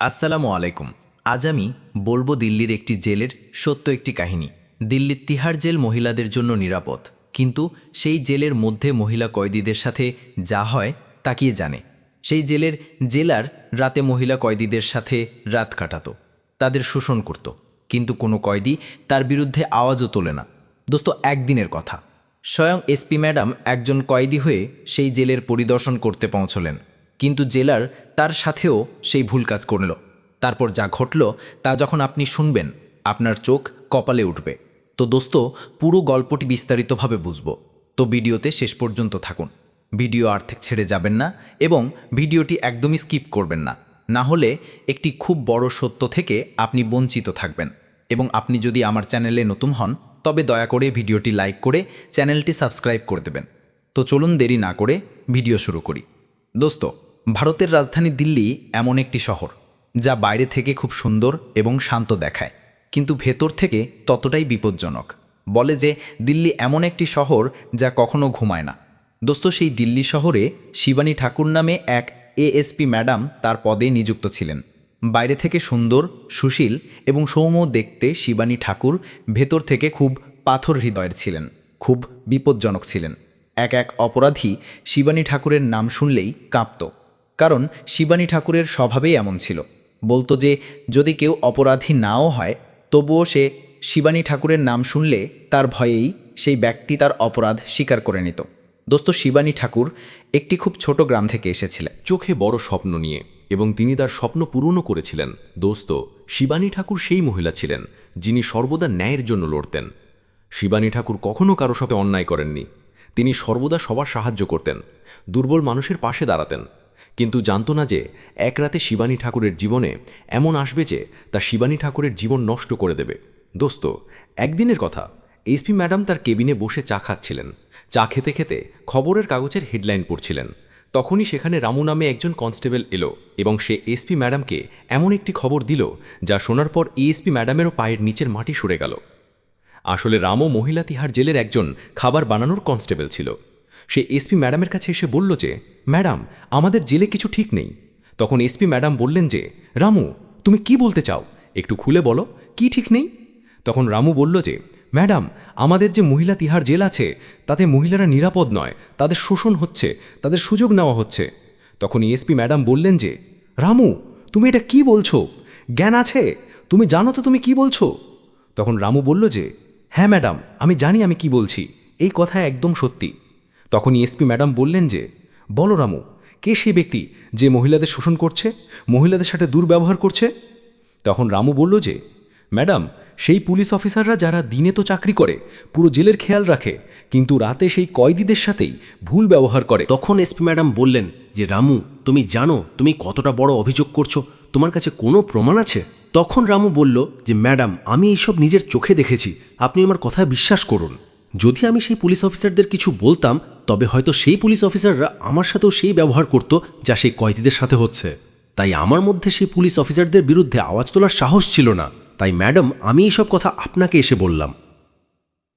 আসসালামু আলাইকুম। আজ আমি বলব দিল্লির একটি জেলের সত্য একটি কাহিনী। দিল্লির তিহার জেল মহিলাদের জন্য নিরাপদ, কিন্তু সেই জেলের মধ্যে মহিলা কয়েদিদের সাথে যা হয় তাকিয়ে জানে? সেই জেলের জেলার রাতে মহিলা কয়েদিদের সাথে রাত কাটাতো, তাদের শোষণ করত, কিন্তু কোনো কয়েদি তার বিরুদ্ধে আওয়াজও তোলে না। দোস্ত, একদিনের কথা। স্বয়ং এসপি ম্যাডাম একজন কয়েদি হয়ে সেই জেলের পরিদর্শন করতে পৌঁছলেন। কিন্তু জেলার তার সাথেও সেই ভুল কাজ করল। তারপর যা ঘটল তা যখন আপনি শুনবেন, আপনার চোখ কপালে উঠবে। তো দোস্ত, পুরো গল্পটি বিস্তারিতভাবে বুঝব। তো ভিডিওতে শেষ পর্যন্ত থাকুন। ভিডিও আর থেকে ছেড়ে যাবেন না এবং ভিডিওটি একদমই স্কিপ করবেন না। না হলে একটি খুব বড় সত্য থেকে আপনি বঞ্চিত থাকবেন। এবং আপনি যদি আমার চ্যানেলে নতুন হন, তবে দয়া করে ভিডিওটি লাইক করে চ্যানেলটি সাবস্ক্রাইব করে দেবেন। তো চলুন দেরি না করে ভিডিও শুরু করি। দোস্ত ভারতের রাজধানী দিল্লি এমন একটি শহর, যা বাইরে থেকে খুব সুন্দর এবং শান্ত দেখায়, কিন্তু ভেতর থেকে ততটাই বিপজ্জনক। বলে যে, দিল্লি এমন একটি শহর যা কখনো ঘুমায় না। দোস্ত, সেই দিল্লি শহরে শিবানী ঠাকুর নামে এক এএসপি ম্যাডাম তার পদে নিযুক্ত ছিলেন। বাইরে থেকে সুন্দর, সুশীল এবং সৌম্য দেখতে শিবানী ঠাকুর ভেতর থেকে খুব পাথর হৃদয়ের ছিলেন, খুব বিপজ্জনক ছিলেন। এক এক অপরাধী শিবানী ঠাকুরের নাম শুনলেই কাঁপত। কারণ শিবানী ঠাকুরের স্বভাবেই এমন ছিল। বলতো যে, যদি কেউ অপরাধী নাও হয়, তবুও সে শিবানী ঠাকুরের নাম শুনলে তার ভয়েই সেই ব্যক্তি তার অপরাধ স্বীকার করে নিত। দোস্ত, শিবানী ঠাকুর একটি খুব ছোট গ্রাম থেকে এসেছিলেন। চোখে বড় স্বপ্ন নিয়ে এবং তিনি তার স্বপ্ন পূরণও করেছিলেন। দোস্ত, শিবানী ঠাকুর সেই মহিলা ছিলেন যিনি সর্বদা ন্যায়ের জন্য লড়তেন। শিবানী ঠাকুর কখনও কারও সাথে অন্যায় করেননি। তিনি সর্বদা সবার সাহায্য করতেন, দুর্বল মানুষের পাশে দাঁড়াতেন। কিন্তু জানত না যে এক রাতে শিবানী ঠাকুরের জীবনে এমন আসবে যে তা শিবানী ঠাকুরের জীবন নষ্ট করে দেবে। দোস্ত, একদিনের কথা। এসপি ম্যাডাম তার কেবিনে বসে চা খাচ্ছিলেন। চা খেতে খেতে খবরের কাগজের হেডলাইন পড়ছিলেন। তখনই সেখানে রামু নামে একজন কনস্টেবল এলো এবং সে এসপি ম্যাডামকে এমন একটি খবর দিল যা শোনার পর এএসপি ম্যাডামেরও পায়ের নিচের মাটি সরে গেল। আসলে রামও মহিলা তিহার জেলের একজন খাবার বানানোর কনস্টেবল ছিল। সে এসপি ম্যাডামের কাছে এসে বলল যে, ম্যাডাম, আমাদের জেলে কিছু ঠিক নেই। তখন এসপি ম্যাডাম বললেন যে, রামু, তুমি কি বলতে চাও? একটু খুলে বলো, কি ঠিক নেই? তখন রামু বলল যে, ম্যাডাম, আমাদের যে মহিলা তিহার জেল আছে, তাতে মহিলারা নিরাপদ নয়, তাদের শোষণ হচ্ছে, তাদের সুযোগ নেওয়া হচ্ছে। তখন এসপি ম্যাডাম বললেন যে, রামু, তুমি এটা কি বলছো? জ্ঞান আছে? তুমি জানো তো তুমি কি বলছো? তখন রামু বলল যে হ্যাঁ ম্যাডাম, আমি জানি আমি কি বলছি, এই কথা একদম সত্যি। তখন এসপি ম্যাডাম বললেন যে, বলো রামু, কে সেই ব্যক্তি যে মহিলাদের শোষণ করছে, মহিলাদের সাথে দুর্ব্যবহার করছে? তখন রামু বলল যে, ম্যাডাম, সেই পুলিশ অফিসাররা যারা দিনে তো চাকরি করে, পুরো জেলের খেয়াল রাখে, কিন্তু রাতে সেই কয়েদিদের সাথেই ভুল ব্যবহার করে। তখন এসপি ম্যাডাম বললেন যে, রামু, তুমি জানো তুমি কতটা বড় অভিযোগ করছ, তোমার কাছে কোনো প্রমাণ আছে? তখন রামু বলল যে, ম্যাডাম, আমি এইসব নিজের চোখে দেখেছি, আপনি আমার কথা বিশ্বাস করুন। যদি আমি সেই পুলিশ অফিসারদের কিছু বলতাম, তবে হয়তো সেই পুলিশ অফিসাররা আমার সাথেও সেই ব্যবহার করত যা সেই কয়েদিদের সাথে হচ্ছে। তাই আমার মধ্যে সেই পুলিশ অফিসারদের বিরুদ্ধে আওয়াজ তোলার সাহস ছিল না। তাই ম্যাডাম, আমি এইসব কথা আপনাকে এসে বললাম।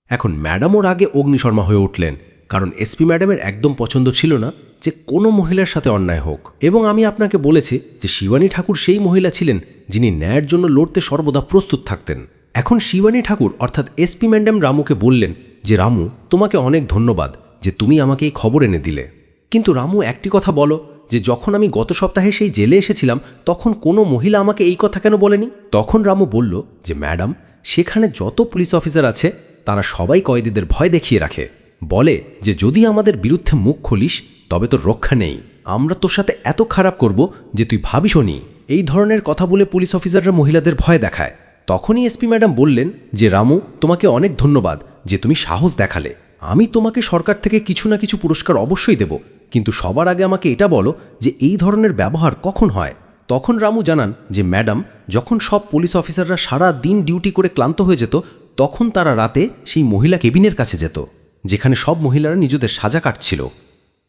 এখন ম্যাডামও আগে অগ্নিশর্মা হয়ে উঠলেন, কারণ এসপি ম্যাডামের একদম পছন্দ ছিল না যে কোনো মহিলার সাথে অন্যায় হোক। এবং আমি আপনাকে বলেছি যে শিবানী ঠাকুর সেই মহিলা ছিলেন যিনি ন্যায়ের জন্য লড়তে সর্বদা প্রস্তুত থাকতেন। এখন শিবানী ঠাকুর, অর্থাৎ এসপি ম্যাডাম রামুকে বললেন যে রামু, তোমাকে অনেক ধন্যবাদ যে তুমি আমাকে এই খবর এনে দিলে। কিন্তু রামু, একটি কথা বলো যে যখন আমি গত সপ্তাহে সেই জেলে এসেছিলাম, তখন কোনো মহিলা আমাকে এই কথা কেন বলেনি? তখন রামু বলল যে, ম্যাডাম, সেখানে যত পুলিশ অফিসার আছে, তারা সবাই কয়েদিদের ভয় দেখিয়ে রাখে। বলে যে, যদি আমাদের বিরুদ্ধে মুখ খুলিস, তবে তোর রক্ষা নেই। আমরা তোর সাথে এত খারাপ করব যে তুই ভাবিসও নি। এই ধরনের কথা বলে পুলিশ অফিসাররা মহিলাদের ভয় দেখায়। তখনই এসপি ম্যাডাম বললেন যে, রামু, তোমাকে অনেক ধন্যবাদ। যে তুমি সাহস দেখালে। আমি তোমাকে সরকার থেকে কিছু না কিছু পুরস্কার অবশ্যই দেব। কিন্তু সবার আগে আমাকে এটা বলো যে এই ধরনের ব্যবহার কখন হয়? তখন রামু জানান যে ম্যাডাম, যখন সব পুলিশ অফিসাররা সারা দিন ডিউটি করে ক্লান্ত হয়ে যেত, তখন তারা রাতে সেই মহিলা কেবিনের কাছে যেত, যেখানে সব মহিলারা নিজেদের সাজা কাটছিল।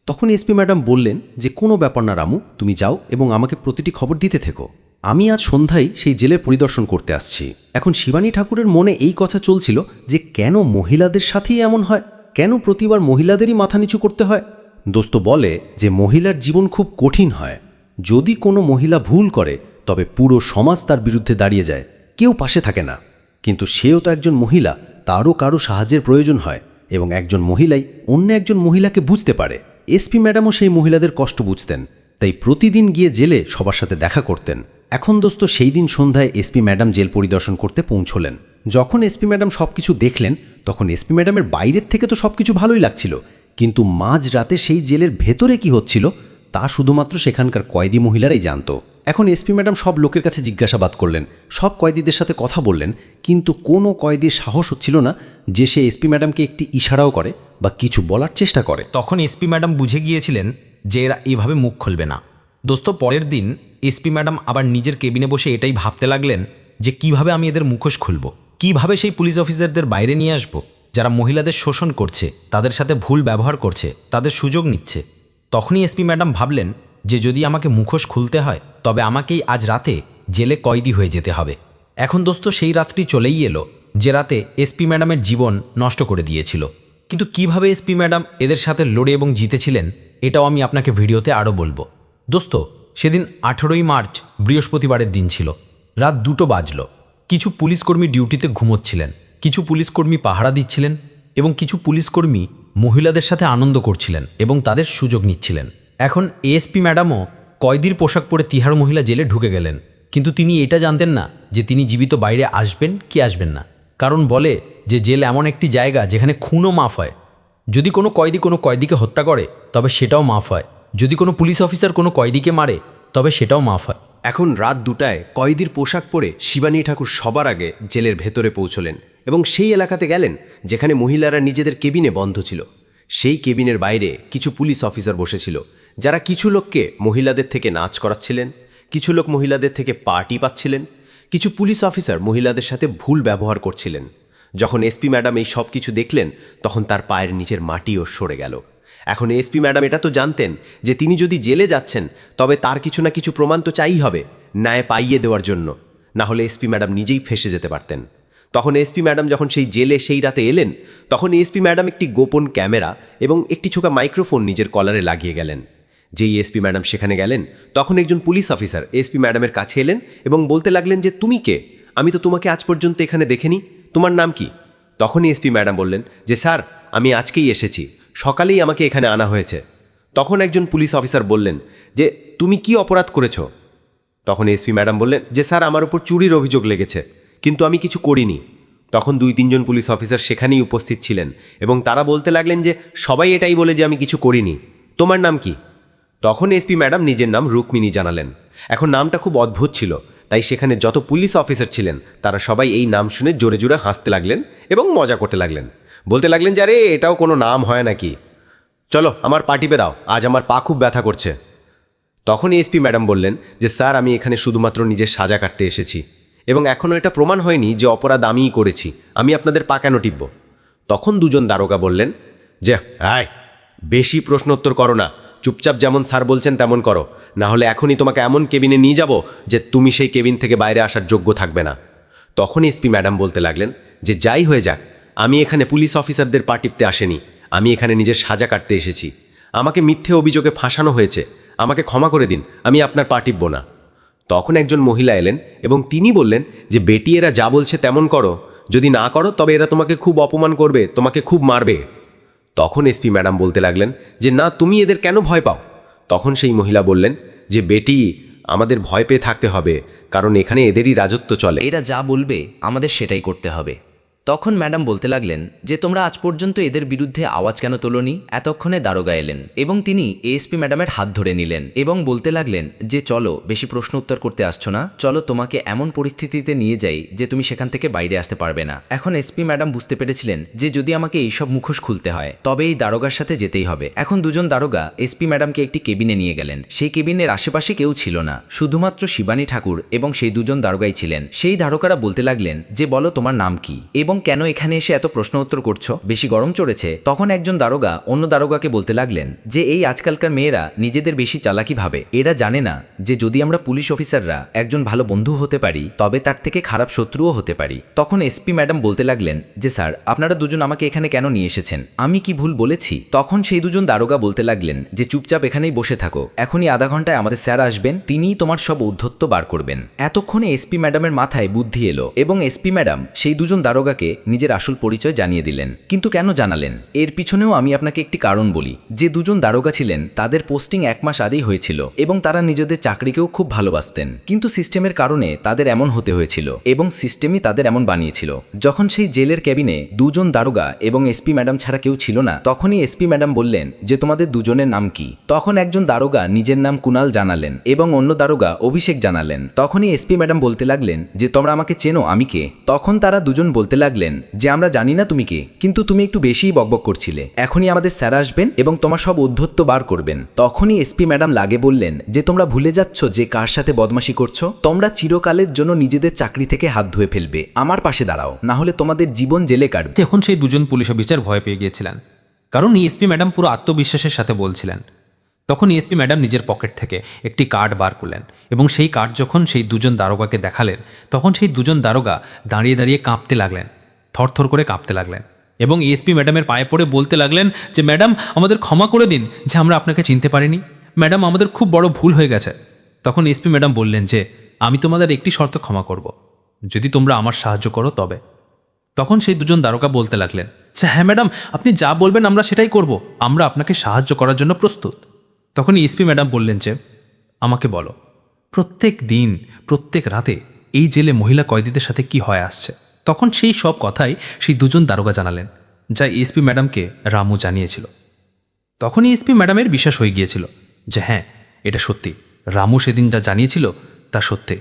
তখন এসপি ম্যাডাম বললেন যে, কোনো ব্যাপার না রামু, তুমি যাও এবং আমাকে প্রতিটি খবর দিতে থেকো। আমি আজ সন্ধ্যায় সেই জেলে পরিদর্শন করতে আসছি। এখন শিবানী ঠাকুরের মনে এই কথা চলছিল যে কেন মহিলাদের সাথেই এমন হয়? কেন প্রতিবার মহিলাদেরই মাথা নিচু করতে হয়? দোস্ত বলে যে মহিলার জীবন খুব কঠিন হয়। যদি কোনো মহিলা ভুল করে, তবে পুরো সমাজ তার বিরুদ্ধে দাঁড়িয়ে যায়। কেউ পাশে থাকে না। কিন্তু সেও তো একজন মহিলা, তারও কারও সাহায্যের প্রয়োজন হয় এবং একজন মহিলাই অন্য একজন মহিলাকে বুঝতে পারে। এসপি ম্যাডামও সেই মহিলাদের কষ্ট বুঝতেন, তাই প্রতিদিন গিয়ে জেলে সবার সাথে দেখা করতেন। এখন দোস্ত সেই দিন সন্ধ্যায় এসপি ম্যাডাম জেল পরিদর্শন করতে পৌঁছলেন। যখন এসপি ম্যাডাম সব কিছু দেখলেন, তখন এসপি ম্যাডামের বাইরের থেকে তো সব কিছু ভালোই লাগছিল। কিন্তু মাঝ রাতে সেই জেলের ভেতরে কি হচ্ছিল, তা শুধুমাত্র সেখানকার কয়েদি মহিলারাই জানত। এখন এসপি ম্যাডাম সব লোকের কাছে জিজ্ঞাসাবাদ করলেন, সব কয়েদিদের সাথে কথা বললেন, কিন্তু কোনো কয়েদির সাহস হচ্ছিল না যে সে এসপি ম্যাডামকে একটি ইশারাও করে বা কিছু বলার চেষ্টা করে। তখন এসপি ম্যাডাম বুঝে গিয়েছিলেন যে এরা এভাবে মুখ খুলবে না। দোস্ত, পরের দিন এসপি ম্যাডাম আবার নিজের কেবিনে বসে এটাই ভাবতে লাগলেন যে কীভাবে আমি এদের মুখোশ খুলব, কীভাবে সেই পুলিশ অফিসারদের বাইরে নিয়ে আসব, যারা মহিলাদের শোষণ করছে, তাদের সাথে ভুল ব্যবহার করছে, তাদের সুযোগ নিচ্ছে। তখনই এসপি ম্যাডাম ভাবলেন যে যদি আমাকে মুখোশ খুলতে হয়, তবে আমাকেই আজ রাতে জেলে কয়েদি হয়ে যেতে হবে। এখন দোস্ত, সেই রাত্রি চলেই এলো, যে রাতে এসপি ম্যাডামের জীবন নষ্ট করে দিয়েছিল। কিন্তু কীভাবে এসপি ম্যাডাম এদের সাথে লড়ে এবং জিতেছিলেন, এটাও আমি আপনাকে ভিডিওতে আরও বলব। দোস্ত, সেদিন আঠেরোই মার্চ বৃহস্পতিবারের দিন ছিল। রাত দুটো বাজল। কিছু পুলিশকর্মী ডিউটিতে ঘুমোচ্ছিলেন। কিছু পুলিশকর্মী পাহারা দিচ্ছিলেন এবং কিছু পুলিশকর্মী মহিলাদের সাথে আনন্দ করছিলেন এবং তাদের সুযোগ নিচ্ছিলেন। এখন এএসপি ম্যাডামও কয়দির পোশাক পরে তিহার মহিলা জেলে ঢুকে গেলেন। কিন্তু তিনি এটা জানতেন না যে তিনি জীবিত বাইরে আসবেন কি আসবেন না। কারণ বলে যে জেল এমন একটি জায়গা যেখানে খুনও মাফ হয়। যদি কোনো কয়েদি কোনো কয়েদিকে হত্যা করে, তবে সেটাও মাফ হয়। যদি কোনো পুলিশ অফিসার কোনো কয়েদিকে মারে, তবে সেটাও মাফ হয়। এখন রাত দুটায় কয়েদির পোশাক পরে শিবানী ঠাকুর সবার আগে জেলের ভেতরে পৌঁছলেন এবং সেই এলাকাতে গেলেন যেখানে মহিলারা নিজেদের কেবিনে বন্ধ ছিল। সেই কেবিনের বাইরে কিছু পুলিশ অফিসার বসেছিল, যারা কিছু লোককে মহিলাদের থেকে নাচ করাচ্ছিলেন, কিছু লোক মহিলাদের থেকে পার্টি পাচ্ছিলেন, কিছু পুলিশ অফিসার মহিলাদের সাথে ভুল ব্যবহার করছিলেন। যখন এসপি ম্যাডাম এই সব কিছু দেখলেন, তখন তার পায়ের নিচের মাটিও সরে গেল। এখন এসপি ম্যাডাম এটা তো জানতেন যে তিনি যদি জেলে যাচ্ছেন, তবে তার কিছু না কিছু প্রমাণ তো চাই হবে, ন্যায় পাইয়ে দেওয়ার জন্য। না হলে এসপি ম্যাডাম নিজেই ফেসে যেতে পারতেন। তখন এসপি ম্যাডাম যখন সেই জেলে সেই রাতে এলেন, তখন এসপি ম্যাডাম একটি গোপন ক্যামেরা এবং একটি ছোকা মাইক্রোফোন নিজের কলারে লাগিয়ে গেলেন। যেই এসপি ম্যাডাম সেখানে গেলেন, তখন একজন পুলিশ অফিসার এসপি ম্যাডামের কাছে এলেন এবং বলতে লাগলেন যে, তুমি কে? আমি তো তোমাকে আজ পর্যন্ত এখানে দেখিনি। তোমার নাম কি? তখনই এসপি ম্যাডাম বললেন যে, স্যার, আমি আজকেই এসেছি। সকালেই আমাকে এখানে আনা হয়েছে। তখন একজন পুলিশ অফিসার বললেন যে, তুমি কি অপরাধ করেছ? তখন এসপি ম্যাডাম বললেন যে, স্যার, আমার উপর চুরির অভিযোগ লেগেছে, কিন্তু আমি কিছু করিনি। তখন দুই তিনজন পুলিশ অফিসার সেখানেই উপস্থিত ছিলেন এবং তারা বলতে লাগলেন যে, সবাই এটাই বলে যে আমি কিছু করিনি। তোমার নাম কি? তখন এসপি ম্যাডাম নিজের নাম রুক্মিণী জানালেন। এখন নামটা খুব অদ্ভুত ছিল, তাই সেখানে যত পুলিশ অফিসার ছিলেন, তারা সবাই এই নাম শুনে জোরে জোরে হাসতে লাগলেন এবং মজা করতে লাগলেন। বলতে লাগলেন যে, আরে, এটাও কোনো নাম হয় নাকি? চলো, আমার পা টিপে দাও, আজ আমার পা খুব ব্যথা করছে। তখন এসপি ম্যাডাম বললেন যে, স্যার, আমি এখানে শুধুমাত্র নিজের সাজা কাটতে এসেছি এবং এখনও এটা প্রমাণ হয়নি যে অপরাধ আমিই করেছি। আমি আপনাদের পা কেন টিপব? তখন দুজন দারোগা বললেন, যে আয় বেশি প্রশ্নোত্তর করো না। চুপচাপ যেমন স্যার বলছেন তেমন করো। না হলে এখনই তোমাকে এমন কেবিনে নিয়ে যাব যে, তুমি সেই কেবিন থেকে বাইরে আসার যোগ্য থাকবে না। তখন এসপি ম্যাডাম বলতে লাগলেন যে, যাই হয়ে যাক আমি এখানে পুলিশ অফিসারদের পা টিপতে আসেনি। আমি এখানে নিজের সাজা কাটতে এসেছি। আমাকে মিথ্যে অভিযোগে ফাঁসানো হয়েছে। আমাকে ক্ষমা করে দিন, আমি আপনার পা টিপব না। তখন একজন মহিলা এলেন এবং তিনি বললেন যে, বেটি, এরা যা বলছে তেমন করো। যদি না করো, তবে এরা তোমাকে খুব অপমান করবে, তোমাকে খুব মারবে। তখন এসপি ম্যাডাম বলতে লাগলেন যে, না, তুমি এদের কেন ভয় পাও? তখন সেই মহিলা বললেন যে, বেটি, আমাদের ভয় পেয়ে থাকতে হবে, কারণ এখানে এদেরই রাজত্ব চলে। এরা যা বলবে, আমাদের সেটাই করতে হবে। তখন ম্যাডাম বলতে লাগলেন যে, তোমরা আজ পর্যন্ত এদের বিরুদ্ধে আওয়াজ কেন তোলনি? এতক্ষণে দারোগা এলেন এবং তিনি এএসপি ম্যাডামের হাত ধরে নিলেন এবং বলতে লাগলেন যে, চলো, বেশি প্রশ্ন উত্তর করতে আসছো না। চলো, তোমাকে এমন পরিস্থিতিতে নিয়ে যাই যে, তুমি সেখান থেকে বাইরে আসতে পারবে না। এখন এসপি ম্যাডাম বুঝতে পেরেছিলেন যে, যদি আমাকে এইসব মুখোশ খুলতে হয়, তবে এই দারোগার সাথে যেতেই হবে। এখন দুজন দারোগা এসপি ম্যাডামকে একটি কেবিনে নিয়ে গেলেন। সেই কেবিনের আশেপাশে কেউ ছিল না। শুধুমাত্র শিবানী ঠাকুর এবং সেই দুজন দারোগাই ছিলেন। সেই দারোগারা বলতে লাগলেন যে, বলো, তোমার নাম কি? এবং এবং কেন এখানে এসে এত প্রশ্ন উত্তর করছ? বেশি গরম চড়েছে। তখন একজন দারোগা অন্য দারোগাকে বলতে লাগলেন, যে এই আজকালকার মেয়েরা নিজেদের বেশি চালাকি ভাবে। এরা জানে না যে যদি আমরা পুলিশ অফিসাররা একজন ভালো বন্ধু হতে পারি, তবে তার থেকে খারাপ শত্রুও হতে পারি। তখন এসপি ম্যাডাম বলতে লাগলেন, যে স্যার, আপনারা দুজন আমাকে এখানে কেন নিয়ে এসেছেন? আমি কি ভুল বলেছি? তখন সেই দুজন দারোগা বলতে লাগলেন, যে চুপচাপ এখানেই বসে থাকো। এখনই আধা ঘন্টায় আমাদের স্যার আসবেন, তিনিই তোমার সব উদ্ধত্ত বার করবেন। এতক্ষণে এসপি ম্যাডামের মাথায় বুদ্ধি এলো, এবং এসপি ম্যাডাম সেই দুজন দারোগাকে নিজের আসল পরিচয় জানিয়ে দিলেন। কিন্তু কেন জানালেন? এর পিছনেও আমি আপনাকে একটি কারণ বলি। যে দুজন দারোগা ছিলেন, তাদের পোস্টিং এক মাস আগেই হয়েছিল এবং তারা নিজেদের চাকরিকেও খুব ভালোবাসতেন। কিন্তু সিস্টেমের কারণে তাদের এমন হতে হয়েছিল এবং সিস্টেমই তাদের এমন বানিয়েছিল। যখন সেই জেলের ক্যাবিনে দুজন দারোগা এবং এসপি ম্যাডাম ছাড়া কেউ ছিল না, তখনই এসপি ম্যাডাম বললেন যে, তোমাদের দুজনের নাম কি? তখন একজন দারোগা নিজের নাম কুনাল জানালেন এবং অন্য দারোগা অভিষেক জানালেন। তখনই এসপি ম্যাডাম বলতে লাগলেন যে, তোমরা আমাকে চেনো, আমি কে? তখন তারা দুজন বলতে লাগলেন যে আমরা জানি না তুমি কে, কিন্তু তুমি একটু বেশিই বকবক করছিলে। এখনই আমাদের স্যার আসবেন এবং তোমার সব উদ্ধত্ত বার করবেন। তখনই এসপি ম্যাডাম লাগে বললেন যে, তোমরা ভুলে যাচ্ছ যে কার সাথে বদমাশি করছ? তোমরা চিরকালের জন্য নিজেদের চাকরি থেকে হাত ধুয়ে ফেলবে। আমার পাশে দাঁড়াও, না হলে তোমাদের জীবন জেলে কাটবে। এখন সেই দুজন পুলিশ অফিসার ভয় পেয়ে গিয়েছিলেন। কারণ ইএসপি ম্যাডাম পুরো আত্মবিশ্বাসের সাথে বলছিলেন। তখন ইএসপি ম্যাডাম নিজের পকেট থেকে একটি কার্ড বার করলেন এবং সেই কার্ড যখন সেই দুজন দারোগাকে দেখালেন, তখন সেই দুজন দারোগা দাঁড়িয়ে দাঁড়িয়ে কাঁপতে লাগলেন। থরথর করে কাঁপতে লাগলেন এবং ইএসপি ম্যাডামের পায়ে পড়ে বলতে লাগলেন যে, ম্যাডাম, আমাদের ক্ষমা করে দিন যে, আমরা আপনাকে চিনতে পারিনি। ম্যাডাম, আমাদের খুব বড় ভুল হয়ে গেছে। তখন এসপি ম্যাডাম বললেন যে, আমি তোমাদের একটি শর্ত ক্ষমা করব। যদি তোমরা আমার সাহায্য করো তবে। তখন সেই দুজন দারোগা বলতে লাগলেন যে হ্যাঁ ম্যাডাম, আপনি যা বলবেন আমরা সেটাই করব। আমরা আপনাকে সাহায্য করার জন্য প্রস্তুত। তখন ইএসপি ম্যাডাম বললেন যে, আমাকে বলো, প্রত্যেক দিন, প্রত্যেক রাতে এই জেলে মহিলা কয়েদিদের সাথে কি হয় আসছে? তখন সেই সব কথাই সেই দুজন দারোগা জানালেন, যা এসপি ম্যাডামকে রামু জানিয়েছিল। তখনই এসপি ম্যাডামের বিশ্বাস হয়ে গিয়েছিল যে হ্যাঁ এটা সত্যি। রামু সেদিন যা জানিয়েছিল তা সত্যি।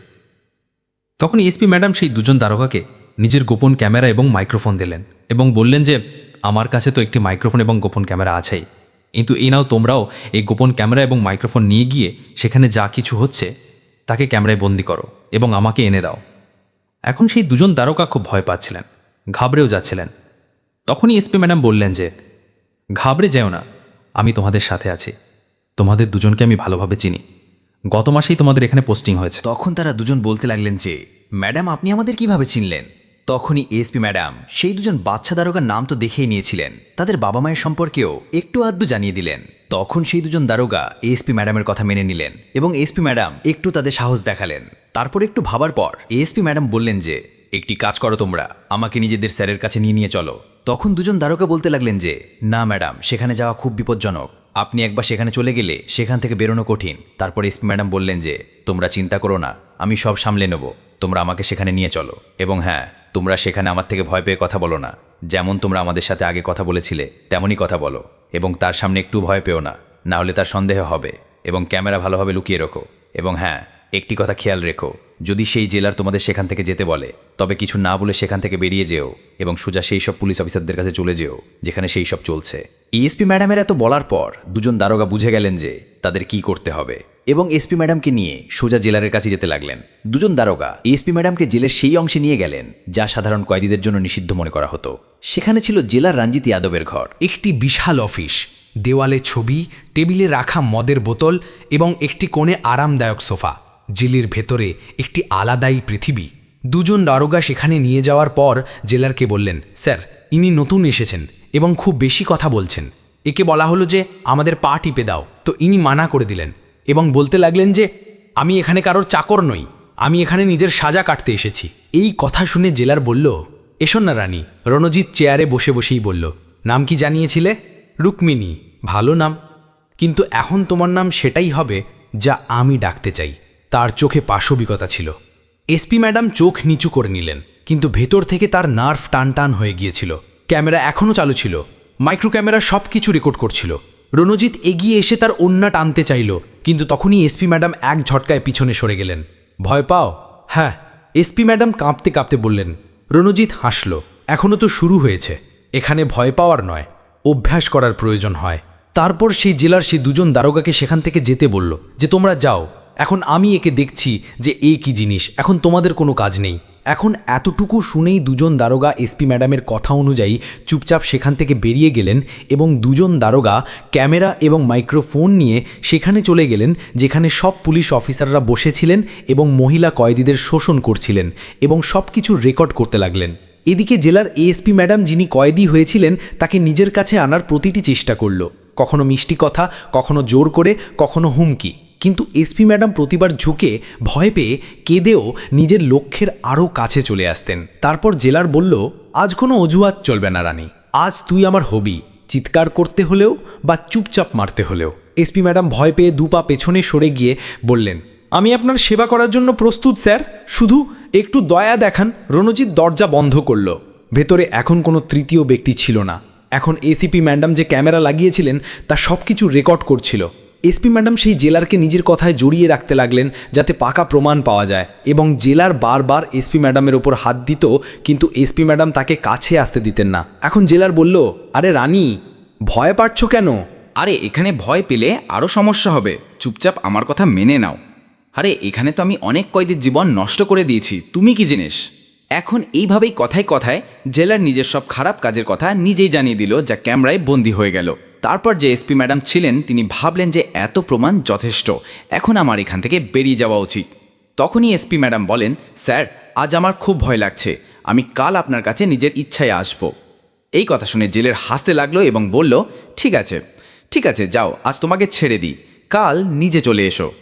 তখন এসপি ম্যাডাম সেই দুজন দারোগাকে নিজের গোপন ক্যামেরা এবং মাইক্রোফোন দিলেন এবং বললেন যে, আমার কাছে তো একটি মাইক্রোফোন এবং গোপন ক্যামেরা আছেই। কিন্তু এই নাও তোমরাও এই গোপন ক্যামেরা এবং মাইক্রোফোন নিয়ে গিয়ে সেখানে যা কিছু হচ্ছে তাকে ক্যামেরায় বন্দি করো এবং আমাকে এনে দাও। এখন সেই দুজন দারোগা খুব ভয় পাচ্ছিলেন, ঘাবড়েও যাচ্ছিলেন। তখনই এসপি ম্যাডাম বললেন যে, ঘাবড়ে যেও না, আমি তোমাদের সাথে আছি। তোমাদের দুজনকে আমি ভালোভাবে চিনি। গত মাসেই তোমাদের এখানে পোস্টিং হয়েছে। তখন তারা দুজন বলতে লাগলেন যে, ম্যাডাম, আপনি আমাদের কীভাবে চিনলেন? তখনই এসপি ম্যাডাম সেই দুজন বাচ্চা দারোগার নাম তো দেখেই নিয়েছিলেন। তাদের বাবা মায়ের সম্পর্কেও একটু আধটু জানিয়ে দিলেন। তখন সেই দুজন দারোগা এসপি ম্যাডামের কথা মেনে নিলেন এবং এসপি ম্যাডাম একটু তাদের সাহস দেখালেন। তারপর একটু ভাবার পর এএসপি ম্যাডাম বললেন যে, একটি কাজ করো তোমরা, আমাকে নিজেদের স্যারের কাছে নিয়ে নিয়ে চলো। তখন দুজন দারোগা বলতে লাগলেন যে, না ম্যাডাম, সেখানে যাওয়া খুব বিপজ্জনক। আপনি একবার সেখানে চলে গেলে সেখান থেকে বেরোনো কঠিন। তারপর এসপি ম্যাডাম বললেন যে, তোমরা চিন্তা করো না, আমি সব সামলে নেব। তোমরা আমাকে সেখানে নিয়ে চলো। এবং হ্যাঁ তোমরা সেখানে আমার থেকে ভয় পেয়ে কথা বলো না। যেমন তোমরা আমাদের সাথে আগে কথা বলেছিলে, তেমনই কথা বলো। এবং তার সামনে একটু ভয় পেও না না হলে তার সন্দেহ হবে। এবং ক্যামেরা ভালোভাবে লুকিয়ে রাখো। এবং হ্যাঁ একটি কথা খেয়াল রেখো, যদি সেই জেলার তোমাদের সেখান থেকে যেতে বলে, তবে কিছু না বলে সেখান থেকে বেরিয়ে যেও এবং সোজা সেই সব পুলিশ অফিসারদের কাছে চলে যেও, যেখানে সেই সব চলছে। ইএসপি ম্যাডামের এত বলার পর দুজন দারোগা বুঝে গেলেন যে তাদের কি করতে হবে এবং এসপি ম্যাডামকে নিয়ে সোজা জেলারের কাছে যেতে লাগলেন। দুজন দারোগা এসপি ম্যাডামকে জেলের সেই অংশে নিয়ে গেলেন, যা সাধারণ কয়েদিদের জন্য নিষিদ্ধ মনে করা হতো। সেখানে ছিল জেলার রঞ্জিত যাদবের ঘর। একটি বিশাল অফিস, দেওয়ালে ছবি, টেবিলে রাখা মদের বোতল এবং একটি কোণে আরামদায়ক সোফা। জেলের ভেতরে একটি আলাদাই পৃথিবী। দুজন দারোগা সেখানে নিয়ে যাওয়ার পর জেলারকে বললেন, স্যার, ইনি নতুন এসেছেন এবং খুব বেশি কথা বলছেন। একে বলা হলো যে আমাদের পা টিপে দাও। তো ইনি মানা করে দিলেন এবং বলতে লাগলেন যে, আমি এখানে কারোর চাকর নই, আমি এখানে নিজের সাজা কাটতে এসেছি। এই কথা শুনে জেলার বলল, এসো না রানী। রণজিৎ চেয়ারে বসে বসেই বলল, নাম কি জানিয়েছিলে? রুক্মিণী, ভালো নাম। কিন্তু এখন তোমার নাম সেটাই হবে যা আমি ডাকতে চাই। তার চোখে পাশবিকতা ছিল। এসপি ম্যাডাম চোখ নিচু করে নিলেন, কিন্তু ভেতর থেকে তার নার্ভ টান টান হয়ে গিয়েছিল। ক্যামেরা এখনও চালু ছিল। মাইক্রো ক্যামেরা সব কিছু রেকর্ড করছিল। রণজিৎ এগিয়ে এসে তার ওন্না টানতে চাইল, কিন্তু তখনই এসপি ম্যাডাম এক ঝটকায় পিছনে সরে গেলেন। ভয় পাও? হ্যাঁ। এসপি ম্যাডাম কাঁপতে কাঁপতে বললেন। রণজিৎ হাসল। এখনও তো শুরু হয়েছে। এখানে ভয় পাওয়ার নয়। অভ্যাস করার প্রয়োজন হয়। তারপর সেই জেলার সেই দুজন দারোগাকে সেখান থেকে যেতে বলল যে, তোমরা যাও। এখন আমি একে দেখছি যে এ কি জিনিস, এখন তোমাদের কোনো কাজ নেই। এখন এতটুকু শুনেই দুজন দারোগা এসপি ম্যাডামের কথা অনুযায়ী চুপচাপ সেখান থেকে বেরিয়ে গেলেন এবং দুজন দারোগা ক্যামেরা এবং মাইক্রোফোন নিয়ে সেখানে চলে গেলেন, যেখানে সব পুলিশ অফিসাররা বসেছিলেন এবং মহিলা কয়েদিদের শোষণ করছিলেন এবং সব কিছু রেকর্ড করতে লাগলেন। এদিকে জেলার এএসপি ম্যাডাম যিনি কয়েদি হয়েছিলেন, তাকে নিজের কাছে আনার প্রতিটি চেষ্টা করল। কখনো মিষ্টি কথা, কখনো জোর করে, কখনো হুমকি। কিন্তু এসপি ম্যাডাম প্রতিবার ঝুঁকে ভয় পেয়ে কেঁদেও নিজের লক্ষ্যের আরও কাছে চলে আসতেন। তারপর জেলার বলল, আজ কোনো অজুহাত চলবে না রানী। আজ তুই আমার হবি। চিৎকার করতে হলেও বা চুপচাপ মারতে হলেও। এসপি ম্যাডাম ভয় পেয়ে দুপা পেছনে সরে গিয়ে বললেন, আমি আপনার সেবা করার জন্য প্রস্তুত, স্যার। শুধু একটু দয়া দেখান। রণজিৎ দরজা বন্ধ করল। ভেতরে এখন কোনো তৃতীয় ব্যক্তি ছিল না। এখন এসিপি ম্যাডাম যে ক্যামেরা লাগিয়েছিলেন, তা সব কিছু রেকর্ড করছিল। এসপি ম্যাডাম সেই জেলারকে নিজের কথায় জড়িয়ে রাখতে লাগলেন যাতে পাকা প্রমাণ পাওয়া যায় এবং জেলার বারবার এসপি ম্যাডামের ওপর হাত দিত, কিন্তু এসপি ম্যাডাম তাকে কাছে আসতে দিতেন না। এখন জেলার বলল, আরে রানী, ভয় পাচ্ছ কেন? আরে, এখানে ভয় পেলে আরও সমস্যা হবে। চুপচাপ আমার কথা মেনে নাও। আরে, এখানে তো আমি অনেক কয়েদির জীবন নষ্ট করে দিয়েছি, তুমি কি জিনিস? এখন এইভাবেই কথায় কথায় জেলার নিজের সব খারাপ কাজের কথা নিজেই জানিয়ে দিল, যা ক্যামেরায় বন্দি হয়ে গেল। তারপর যে এসপি ম্যাডাম ছিলেন, তিনি ভাবলেন যে এত প্রমাণ যথেষ্ট। এখন আমার এখান থেকে বেরিয়ে যাওয়া উচিত। তখনই এসপি ম্যাডাম বলেন, স্যার, আজ আমার খুব ভয় লাগছে। আমি কাল আপনার কাছে নিজের ইচ্ছায় আসব। এই কথা শুনে জেলের হাসতে লাগল এবং বলল, ঠিক আছে ঠিক আছে, যাও, আজ তোমাকে ছেড়ে দিই। কাল নিজে চলে এসো।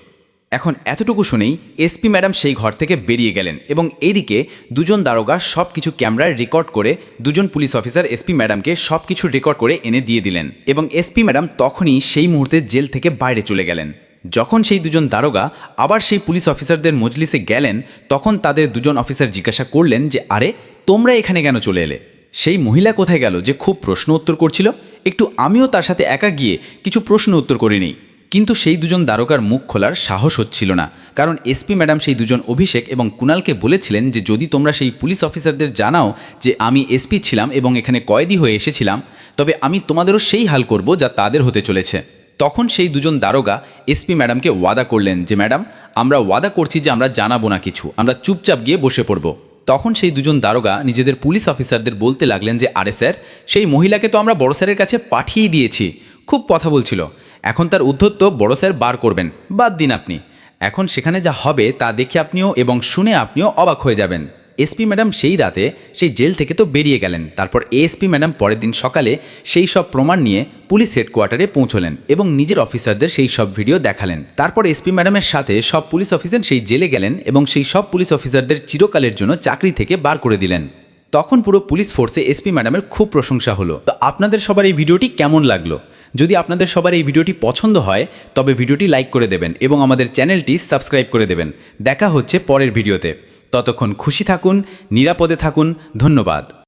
এখন এতটুকু শুনেই এসপি ম্যাডাম সেই ঘর থেকে বেরিয়ে গেলেন এবং এইদিকে দুজন দারোগা সব কিছু ক্যামেরায় রেকর্ড করে দুজন পুলিশ অফিসার এসপি ম্যাডামকে সব কিছু রেকর্ড করে এনে দিয়ে দিলেন এবং এসপি ম্যাডাম তখনই সেই মুহূর্তে জেল থেকে বাইরে চলে গেলেন। যখন সেই দুজন দারোগা আবার সেই পুলিশ অফিসারদের মজলিসে গেলেন, তখন তাদের দুজন অফিসার জিজ্ঞাসা করলেন যে, আরে, তোমরা এখানে কেন চলে এলে? সেই মহিলা কোথায় গেল যে খুব প্রশ্ন উত্তর করছিল? একটু আমিও তার সাথে একা গিয়ে কিছু প্রশ্ন উত্তর করে নিই। কিন্তু সেই দুজন দ্বারকার মুখ খোলার সাহস হচ্ছিল না, কারণ এসপি ম্যাডাম সেই দুজন অভিষেক এবং কুণালকে বলেছিলেন যে যদি তোমরা সেই পুলিশ অফিসারদের জানাও যে আমি এসপি ছিলাম এবং এখানে কয়েদি হয়ে এসেছিলাম, তবে আমি তোমাদেরও সেই হাল করব যা তাদের হতে চলেছে। তখন সেই দুজন দারোগা এসপি ম্যাডামকে ওয়াদা করলেন যে, ম্যাডাম, আমরা ওয়াদা করছি যে আমরা জানাব না কিছু, আমরা চুপচাপ গিয়ে বসে পড়ব। তখন সেই দুজন দারোগা নিজেদের পুলিশ অফিসারদের বলতে লাগলেন যে, আরে স্যার, সেই মহিলাকে তো আমরা বড় স্যারের কাছে পাঠিয়ে দিয়েছি। খুব কথা বলছিল। এখন তার উদ্ধত্ত বড় স্যার বার করবেন, বাদ দিন আপনি। এখন সেখানে যা হবে তা দেখে আপনিও এবং শুনে আপনিও অবাক হয়ে যাবেন। এসপি ম্যাডাম সেই রাতে সেই জেল থেকে তো বেরিয়ে গেলেন। তারপর এএসপি ম্যাডাম পরের দিন সকালে সেই সব প্রমাণ নিয়ে পুলিশ হেডকোয়ার্টারে পৌঁছলেন এবং নিজের অফিসারদের সেই সব ভিডিও দেখালেন। তারপর এসপি ম্যাডামের সাথে সব পুলিশ অফিসার সেই জেলে গেলেন এবং সেই সব পুলিশ অফিসারদের চিরকালের জন্য চাকরি থেকে বার করে দিলেন। তখন পুরো পুলিশ ফোর্সে এসপি ম্যাডামের খুব প্রশংসা হলো। তো আপনাদের সবার এই ভিডিওটি কেমন লাগল? যদি আপনাদের সবার এই ভিডিওটি পছন্দ হয়, তবে ভিডিওটি লাইক করে দেবেন এবং আমাদের চ্যানেলটি সাবস্ক্রাইব করে দেবেন। দেখা হচ্ছে পরের ভিডিওতে। ততক্ষণ খুশি থাকুন, নিরাপদে থাকুন, ধন্যবাদ।